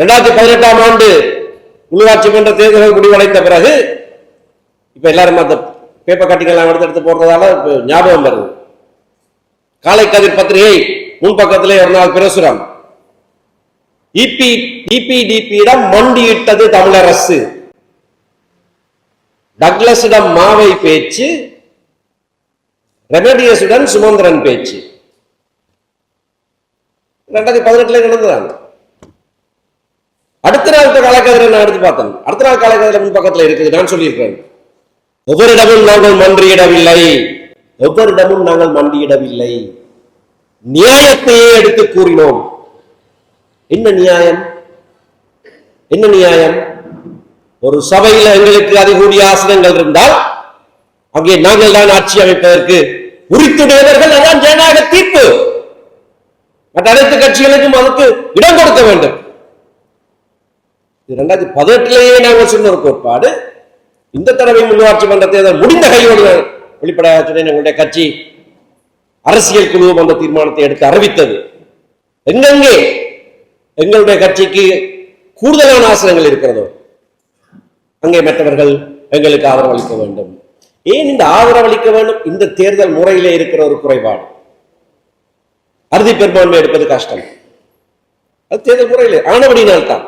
ரெண்டாயிரத்தி பதினெட்டாம் ஆண்டு உள்ளாட்சி மன்ற தேர்தல்கள் முடிவடைந்த பிறகு இப்ப எல்லாரும் அந்த பேப்பர் கட்டிங்கெல்லாம் எடுத்து எடுத்து போடுறதால இப்போ ஞாபகம் வருது. காலை கதிர் பத்திரிகை முன்பக்கத்திலே ஒரு நாள் பிரசுரம். இபி இபிடிபியிடம் மண்டியிட்டது தமிழரசு. டக்ளஸிடம் மாவை பேச்சு ரெமடியஸுடன் சுமந்திரன் பேச்சு. ரெண்டாயிரத்தி பதினெட்டுல நடந்ததாங்க. அடுத்த நாள் காலக்கதிரை நான் எடுத்து பார்த்தேன். அடுத்த நாள் காலக்கதிரை முன் பக்கத்துல இருக்குது நான் சொல்லியிருக்கிறேன். ஒவ்வொருடமும் நாங்கள் மன்றியிடவில்லை ஒவ்வொருடமும் நாங்கள் மண்டியிடவில்லை. நியாயத்தையே எடுத்து கூறினோம். என்ன நியாயம்? என்ன நியாயம்? ஒரு சபையில எங்களுக்கு அதிகூடிய ஆசனங்கள் இருந்தால் அங்கே நாங்கள் தான் ஆட்சி அமைப்பதற்கு உரித்துடையவர்கள் அதான் ஜனநாயக தீர்ப்பு. மற்ற அனைத்து கட்சிகளுக்கும் அதுக்கு இடம் கொடுக்க வேண்டும். இது ரெண்டாயிரத்தி பதினெட்டுலேயே நாங்கள் சொன்ன ஒரு கோட்பாடு. இந்த தடவை உள்ளாட்சி மன்ற தேர்தல் முடிந்த கையோடு வெளிப்படையாக சொன்னேன் எங்களுடைய கட்சி அரசியல் குழுவும் அந்த தீர்மானத்தை எடுத்து அறிவித்தது. எங்கெங்கே எங்களுடைய கட்சிக்கு கூடுதலான ஆசனங்கள் இருக்கிறதோ அங்கே மற்றவர்கள் எங்களுக்கு ஆதரவளிக்க வேண்டும். ஏன் இந்த ஆதரவளிக்க வேண்டும்? இந்த தேர்தல் முறையிலே இருக்கிற ஒரு குறைபாடு. அறுதி பெரும்பான்மை எடுப்பது கஷ்டம். அது தேர்தல் முறையிலே. ஆனபடினால் தான்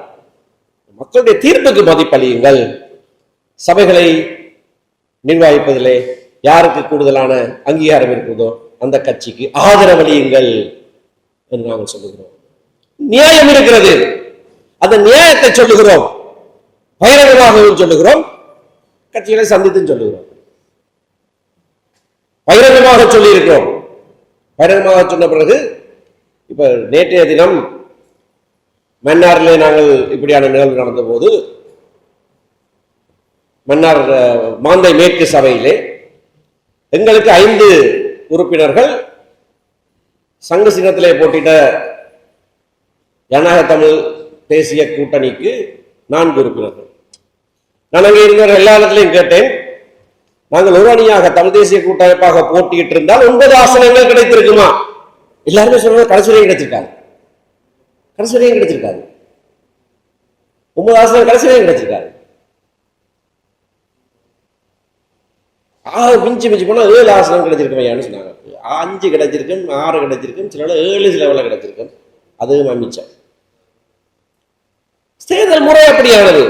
மக்களுடைய தீர்ப்புக்கு மதிப்பளியுங்கள். சபைகளை நிர்வகிப்பதிலே யாருக்கு கூடுதலான அங்கீகாரம் இருக்கிறதோ அந்த கட்சிக்கு ஆதரவளியுங்கள் என்று நாங்கள் சொல்லுகிறோம். நியாயம் இருக்கிறது. அந்த நியாயத்தை சொல்லுகிறோம். பகிரங்கமாகவும் சொல்லுகிறோம். கட்சிகளை சந்தித்தும் சொல்லுகிறோம். பகிரங்கமாக சொல்லி இருக்கிறோம் பகிரங்கமாக சொன்ன பிறகு இப்ப நேற்றைய தினம் மன்னாரிலே நாங்கள் இப்படியான நிகழ்வு நடந்த போது மன்னார் மாந்தை மேற்கு சபையிலே எங்களுக்கு ஐந்து உறுப்பினர்கள் சங்க சின்னத்திலே போட்டிட்ட ஜனநாயக தமிழ் தேசிய கூட்டணிக்கு நான்கு உறுப்பினர்கள். நான் அங்கே இருக்கிற எல்லா இடத்துலையும் கேட்டேன் நாங்கள் ஒரு அணியாக தமிழ் தேசிய கூட்டமைப்பாக போட்டியிட்டு இருந்தால் ஒன்பது ஆசனங்கள் கிடைத்திருக்குமா? எல்லாருமே சொல்றது கடைசி கிடைச்சிருக்காங்க கடைசி வரையும் கிடைச்சிருக்காது ஒன்பது ஆசிரியர் கடைசி வரையும் கிடைச்சிருக்காது ஆக மிஞ்சி மிஞ்சி போனால் ஏழு ஆசனம் கிடைச்சிருக்குமையான்னு சொன்னாங்க. அஞ்சு கிடைச்சிருக்கும் ஆறு கிடைச்சிருக்கும் சில ஏழு சிலவில் கிடைச்சிருக்கும். அதுவும் மிச்சம். தேர்தல் முறை அப்படியானது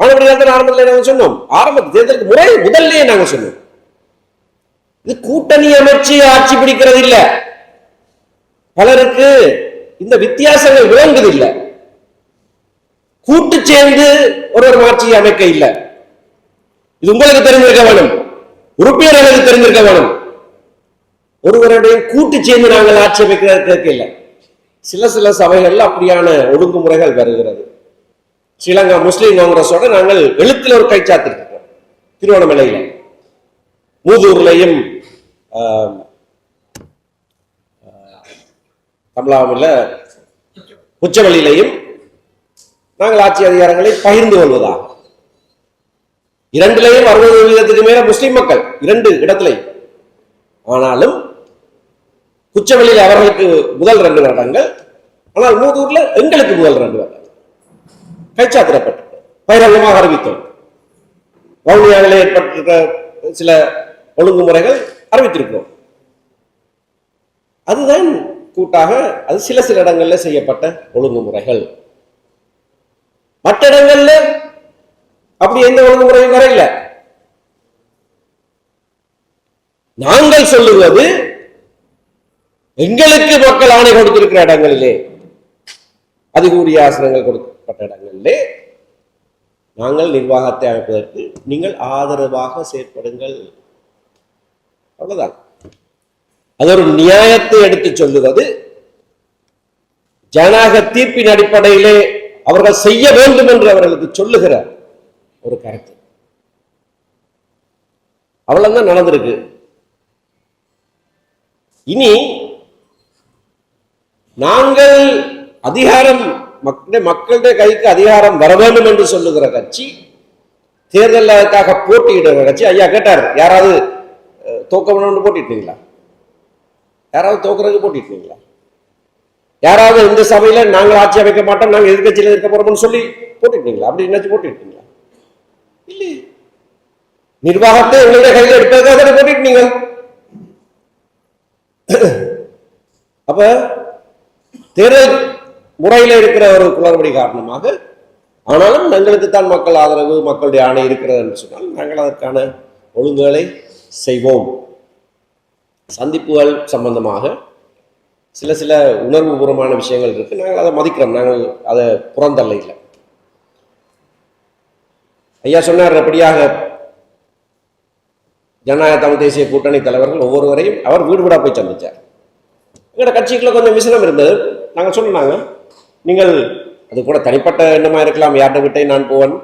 அவனுடைய ஆரம்பத்தில் நாங்கள் சொன்னோம். ஆரம்ப தேர்தலுக்கு முறை முதல்லயே நாங்கள் சொன்னோம். இது கூட்டணி அமைச்சு ஆட்சி பிடிக்கிறது இல்லை. பலருக்கு இந்த வித்தியாசங்கள் விளங்குது இல்ல. கூட்டு சேர்ந்து ஒரு ஒரு மாட்சியை அமைக்க இல்லை. இது உங்களுக்கு தெரிந்திருக்க வேணும். உறுப்பினர்களுக்கு தெரிந்திருக்க வேணும். ஒருவருடைய கூட்டு சேர்ந்து நாங்கள் ஆட்சி அமைக்கிறதுக்கு இல்லை. சில சில சபைகள்ல அப்படியான ஒழுங்குமுறைகள் வருகிறது. ஸ்ரீலங்கா முஸ்லீம் காங்கிரஸோட நாங்கள் எழுத்துல ஒரு கைச்சாத்திருக்கோம் திருவண்ணாமலையில. மூதூர்லையும் தமிழாவில் உச்சவெளியிலையும் நாங்கள் ஆட்சி அதிகாரங்களை பகிர்ந்து கொள்வதாக இரண்டிலையும் அறுபது வீதத்துக்கு மேல முஸ்லிம் மக்கள் இரண்டு இடத்திலையும். ஆனாலும் குச்சவெளியில் அவர்களுக்கு முதல் ரெண்டு வருடங்கள் ஆனால் மூதூர்ல எங்களுக்கு முதல் ரெண்டு வருடங்கள் கைச்சாத்திரப்பட்டு பகிரங்கமாக அறிவித்தோம். வவுனியாவில் ஏற்பட்டிருக்க சில ஒழுங்குமுறைகள் அறிவித்திருக்கிறோம். அதுதான் கூட்டாக அது சில சில இடங்களில் செய்யப்பட்ட ஒழுங்குமுறைகள். மற்ற இடங்கள்ல அப்படி எந்த ஒழுங்குமுறையும் வரையில. நாங்கள் சொல்லுவது எங்களுக்கு மக்கள் ஆணை கொடுத்திருக்கிற இடங்களிலே அது கூடிய ஆசனங்கள் கொடுக்கப்பட்ட இடங்களிலே நாங்கள் நிர்வாகத்தை அமைப்பதற்கு நீங்கள் ஆதரவாக செயற்படுங்கள். அவ்வளவுதான். அது ஒரு நியாயத்தை எடுத்து சொல்லுவது ஜனநாயக தீர்ப்பின் அடிப்படையிலே அவர்கள் செய்ய வேண்டும் என்று அவர்களுக்கு சொல்லுகிற ஒரு கருத்து. அவ்வளவுதான் நடந்திருக்கு. இனி நாங்கள் அதிகாரம் மக்களுடைய கைக்கு அதிகாரம் வர வேண்டும் என்று சொல்லுகிற கட்சி தேர்தலுக்காக போட்டியிடுகிற கட்சி ஐயா கேட்டார் யாராவது தோக்க போட்டிட்டீங்களா? யாராவது தோக்குறதுக்கு போட்டிட்டீங்களா யாராவது இந்த சபையில நாங்கள் ஆட்சி அமைக்க மாட்டோம் நாங்கள் எதிர்க்கட்சியில் இருக்க போறோம்னு சொல்லி போட்டுட்டீங்களா அப்படி என்னாச்சும் போட்டுட்டீங்களா இல்லை. நிர்வாகத்தை எங்களுடைய கையில் எடுப்பதற்காக தானே போட்டுட்டீங்க அப்ப தேர்தல் முறையில் இருக்கிற ஒரு குளறுபடி காரணமாக ஆனாலும் எங்களுக்கு தான் மக்கள் ஆதரவு மக்களுடைய ஆணை இருக்கிறது என்று சொன்னால் நாங்கள் அதற்கான ஒழுங்குகளை செய்வோம். சந்திப்புகள் சம்பந்தமாக சில சில உணர்வுபூர்வமான விஷயங்கள் இருக்கு. நாங்கள் அதை மதிக்கிறோம். நாங்கள் அதை புறந்தள்ள இல்லை ஐயா சொன்னார் அப்படியாக ஜனநாயக தமிழ் தேசிய கூட்டணி தலைவர்கள் ஒவ்வொருவரையும் அவர் வீடு வீடாக போய் சந்திச்சார். எங்களோட கட்சிக்குள்ள கொஞ்சம் விசனம் இருந்தது. நாங்கள் சொன்னாங்க நீங்கள் அது கூட தனிப்பட்ட எண்ணமா இருக்கலாம். யார்கிட்ட விட்டே நான் போவேன்.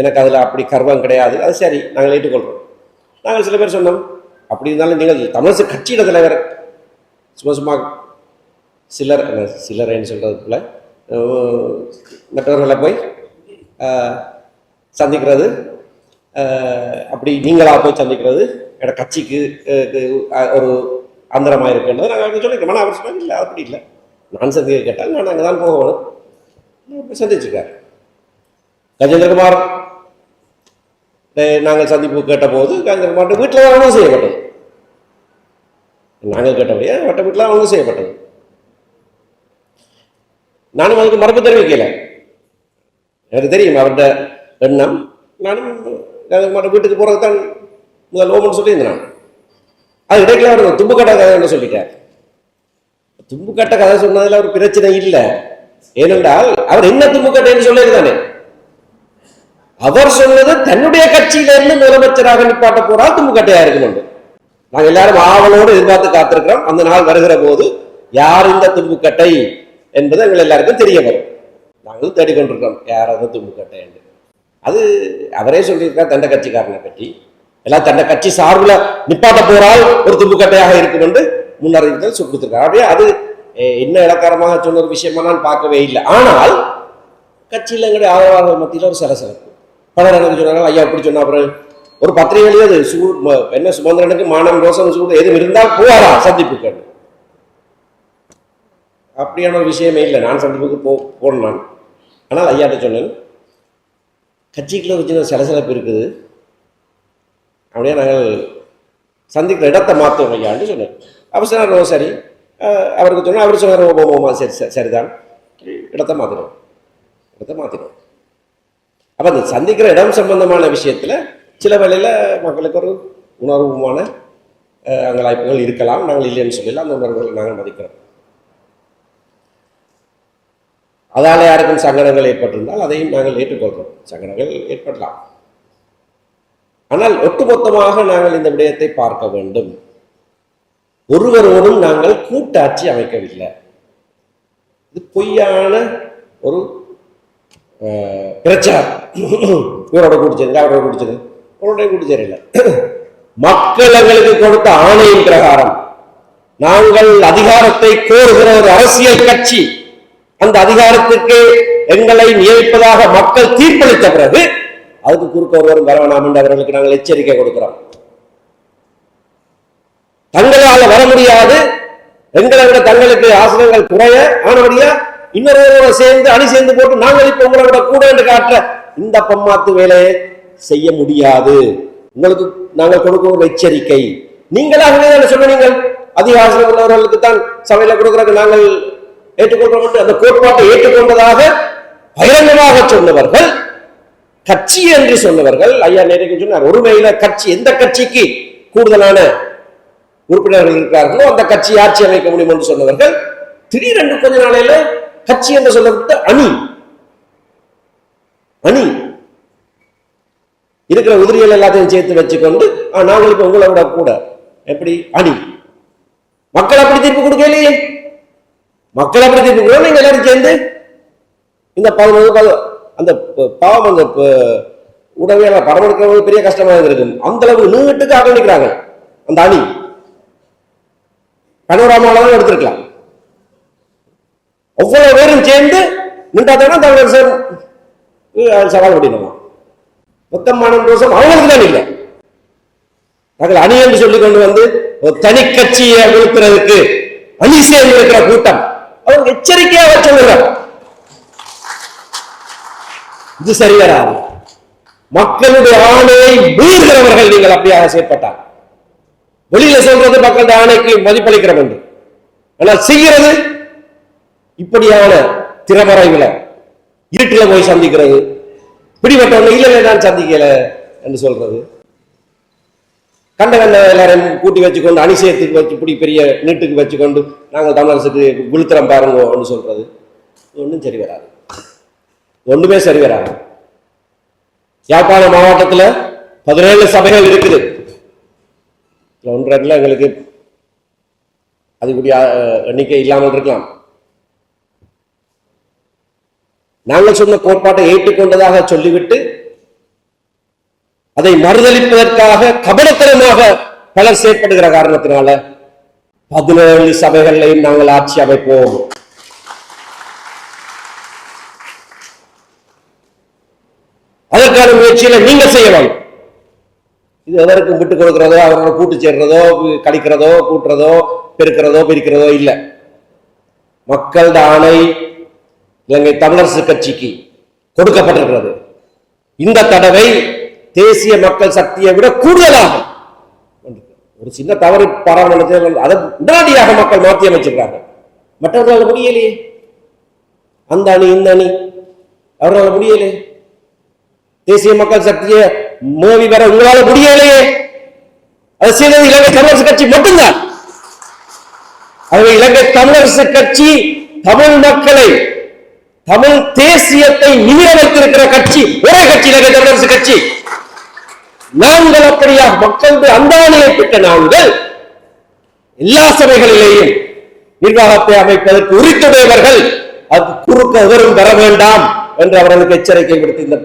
எனக்கு அதில் அப்படி கர்வம் கிடையாது. அது சரி. நாங்கள் ஏற்றுக்கொள்கிறோம் நாங்கள் சில பேர் சொன்னோம் அப்படி இருந்தாலும் நீங்கள் தமிழரசு கட்சியிட தலைவர். சும்மா சும்மா சிலர் என்ன, சிலரைன்னு சொல்கிறதுக்குள்ள மற்றவர்களை போய் சந்திக்கிறது. அப்படி நீங்களாக போய் சந்திக்கிறது. என்னோட கட்சிக்கு ஒரு அந்தரமாக இருக்குன்றது நாங்கள் அவங்க சொல்லியிருக்கோம் ஆனால் அவர் சொன்னாங்க இல்லை அப்படி இல்லை. நான் சந்திக்க கேட்டால் நான் அங்கே தான் போகணும் சந்திச்சுக்கார் கஜேந்திரகுமார் நாங்கள் சந்திப்பு கேட்டபோது மற்ற வீட்டில் தான் அனுமதி செய்யப்பட்டது. நாங்கள் கேட்டபடியே வட்ட வீட்டில் ஒன்றும் செய்யப்பட்டது. நானும் அதுக்கு மறுப்பு தெரிவிக்கல. எனக்கு தெரியும் அவர்கிட்ட எண்ணம். நானும் மற்ற வீட்டுக்கு போகிறது தான் முதல் ஓமன் சொல்லியிருந்தேன். நான் அது இடையில அவர் தும்புக்கட்ட கதை சொல்லிட்டார். தும்புக்கட்ட கதை சொன்னதில் ஒரு பிரச்சனை இல்லை. ஏனென்றால் அவர் என்ன தும்புக்கட்டைன்னு சொல்லியிருந்தானே அவர் சொன்னது தன்னுடைய கட்சியில இருந்து முதலமைச்சராக நிப்பாட்ட போறால் தும்புக்கட்டையா இருக்கணும் நாங்க எல்லாரும் ஆவலோடு எதிர்பார்த்து காத்திருக்கிறோம். அந்த நாள் வருகிற போது யார் இந்த தும்புக்கட்டை என்பது எங்கள் எல்லாருக்கும் தெரிய வரும். நாங்களும் தேடிக்கொண்டிருக்கிறோம் யார் அந்த தும்புக்கட்டை என்று. அது அவரே சொல்லியிருக்கார் தண்ட கட்சிக்காரனை பற்றி. எல்லாம் தண்ட கட்சி சார்பில் நிப்பாட்ட போறால் ஒரு தும்புக்கட்டையாக இருக்கும் என்று முன்னறிவித்தல் சொல்லி கொடுத்திருக்காரு அப்படியே அது எ- என்ன இலக்காரமாக சொன்ன ஒரு விஷயமா நான் பார்க்கவே இல்லை. ஆனால் கட்சியில் எங்களுடைய ஆதரவாளர்கள் மத்தியில் ஒரு சலசலப்பு. பலர் எனக்கு சொன்னாங்க ஐயா இப்படி சொன்னா அப்புறம் ஒரு பத்திரிகையிலேயே அது சூ என்ன சுமந்திரனுக்கு மானம் ரோசம் சூடு எதுவும் இருந்தால் போவாரா? சந்திப்புக்கு அப்படியான ஒரு விஷயமே இல்லை. நான் சந்திப்புக்கு போ போனேன் நான். ஆனால் ஐயாட்ட சொன்னேன் கட்சிக்குள்ள வச்சு சில சிலப்பு இருக்குது. அப்படியே நாங்கள் சந்திக்கிற இடத்தை மாற்றுவோம் ஐயான்னு சொன்னேன். அவர் சொன்னார் சரி. அவருக்கு சொன்னால் அவர் சொன்னார் ஓ ஓமா சரி சரிதான். இடத்தை மாற்றிடும் இடத்தை மாற்றிடும் அப்போ அந்த சந்திக்கிற இடம் சம்பந்தமான விஷயத்தில் சில வேளையில் மக்களுக்கு ஒரு உணர்வுமான அஹ், அங்கலாய்ப்புகள் இருக்கலாம். நாங்கள் இல்லைன்னு சொல்லலாம் அந்த உணர்வுகளை நாங்கள் மதிக்கிறோம். அதால் யாருக்கும் சங்கடங்கள் ஏற்பட்டிருந்தால் அதையும் நாங்கள் ஏற்றுக்கொள்கிறோம். சங்கடங்கள் ஏற்படலாம். ஆனால் ஒட்டுமொத்தமாக நாங்கள் இந்த விடயத்தை பார்க்க வேண்டும். ஒருவரோடும் நாங்கள் கூட்டாட்சி அமைக்கவில்லை. இது பொய்யான ஒரு பிரச்சாரம் இவரோட கூட்டிச்சது அவரோட குடிச்சது அவரோட கூட்டிச்சது மக்கள் எங்களுக்கு கொடுத்த ஆணையின் பிரகாரம். நாங்கள் அதிகாரத்தை கோருகிற ஒரு அரசியல் கட்சி. அந்த அதிகாரத்துக்கு எங்களை நியமிப்பதாக மக்கள் தீர்ப்பளித்த பிறகு அதுக்கு குறுக்க ஒருவரும் வர வேணாம் என்று அவர்களுக்கு நாங்கள் எச்சரிக்கை கொடுக்கிறோம். தங்களால வர முடியாது. எங்களை விட தங்களுக்கு ஆசனங்கள் குறைய. ஆனபடியா இன்னொரு சேர்ந்து அணி சேர்ந்து போட்டு நாங்கள் இப்ப உங்களை விட கூட என்று காட்டுற இந்த பம்மாத்து வேலையை செய்ய முடியாது. உங்களுக்கு நாங்கள் கொடுக்கும் ஒரு எச்சரிக்கை. நீங்களாகவே தானே சொன்னீங்க அதிக உள்ளவர்களுக்கு தான் சபையில கொடுக்கறதுக்கு நாங்கள் ஏற்றுக்கொள்கிறோம் அந்த கோட்பாட்டை ஏற்றுக்கொண்டதாக பகிரங்கமாக சொன்னவர்கள் கட்சி என்று சொன்னவர்கள் ஐயா நேருக்கு சொன்னார் ஒருமையில கட்சி எந்த கட்சிக்கு கூடுதலான உறுப்பினர்கள் இருக்கிறார்களோ அந்த கட்சி ஆட்சி அமைக்க முடியும் என்று சொன்னவர்கள் திடீரென்று கொஞ்ச நாளையில கட்சி என்று சொல்லப்பட்ட அணி. அணி. இருக்கிற உதிரிகள் எல்லாத்தையும் சேர்த்து வச்சுக்கொண்டு "ஆ, நாங்கள் இப்ப உங்களை விட கூட. எப்படி? அணி. மக்கள் அப்படி தீர்ப்பு கொடுக்கலையே மக்கள் அப்படி தீர்ப்பு கொடுக்க நீங்க எல்லாரும் சேர்ந்து. இந்த பதினொன்று அந்த பாவம் அந்த உடனே படம் எடுக்கிறவங்க பெரிய கஷ்டமா இருந்திருக்கும். அந்த அளவு நீட்டுக்கு ஆரம்பிக்கிறாங்க அந்த அணி. பனோராமால எடுத்திருக்கலாம். அவ்வளவு பேரும் சேர்ந்து நின்றாதானே தமிழர் சார் சவால் பண்ணிடலாம் மொத்தம் தோஷம் அவங்களுக்கு தான் இல்லை. நாங்கள் அணி என்று சொல்லி கொண்டு வந்து ஒரு தனி கட்சியை வீழ்த்துறதுக்கு அணி சேர்ந்து இருக்கிற கூட்டம் அவங்க எச்சரிக்கையாக சொல்லுறாங்க இது சரி மக்களுடைய ஆணையை மீறுகிறவர்கள் நீங்கள் அப்படியாக செயற்பட்டார் வெளியில சொல்றது மக்களுடைய ஆணைக்கு மதிப்பளிக்கிற வேண்டும் ஆனால் செய்கிறது இப்படியான திறமறைவில் இருட்டில் போய் சந்திக்கிறது. பிடிபட்டவங்க இல்லை நான் சந்திக்கல என்று சொல்றது. கண்ட கண்ட எல்லாரும் கூட்டி வச்சுக்கொண்டு அணிசயத்துக்கு வச்சு இப்படி பெரிய நீட்டுக்கு வச்சுக்கொண்டு நாங்கள் தமிழரசுக்கு விழுத்திரம் பாருங்கன்னு சொல்றது. ஒன்றும் சரி வராது. ஒண்ணுமே சரி வராது. யாழ்ப்பாண மாவட்டத்துல பதினேழு சபைகள் இருக்குது. ஒன்றரை ஒன்று எங்களுக்கு அதுக்குரிய எண்ணிக்கை இல்லாமல் இருக்கலாம். நாங்கள் சொன்ன கோட்பாட்டை ஏற்றுக்கொண்டதாக சொல்லிவிட்டு அதை மறுதளிப்பதற்காக கபடத்தனமாக பலர் செயற்படுகிற காரணத்தினால பதினேழு சபைகளையும் நாங்கள் ஆட்சி அமைப்போம். அதற்கான முயற்சியில நீங்க செய்ய வேண்டும். இது எதற்கும் விட்டு கொடுக்கிறதோ அவரோட கூட்டு சேர்றதோ கழிக்கிறதோ கூட்டுறதோ பெருக்கிறதோ பிரிக்கிறதோ இல்லை. மக்கள் ஆணை இலங்கை தமிழரசு கட்சிக்கு கொடுக்கப்பட்டிருக்கிறது. இந்த தடவை தேசிய மக்கள் சக்தியை விட கூடுதலாக ஒரு சின்ன தவறு பாராளுமன்றத்தில் அதை உடனடியாக மக்கள் மாற்றி அமைச்சிருக்காங்க மற்றவர்களால் முடியலையே. அந்த அணி இந்த அணி. அவர்களால் முடியலையே தேசிய மக்கள் சக்தியை மோவி வர உங்களால முடியலையே. அது செய்தது இலங்கை தமிழரசு கட்சி மட்டும்தான். ஆகவே இலங்கை தமிழரசு கட்சி தமிழ் மக்களை தமிழ் தேசியத்தை நிமிர வைத்திருக்கிற கட்சி ஒரே கட்சி நகை தமிழரசு கட்சி. நாங்கள் அப்படியா மக்களுடைய அந்தானியை பெற்ற நாங்கள் எல்லா சபைகளிலேயும் நிர்வாகத்தை அமைப்பதற்கு உரித்துடையவர்கள் அது குறுக்க எவரும் பெற வேண்டாம் என்று அவர்களுக்கு எச்சரிக்கை விடுத்து இந்த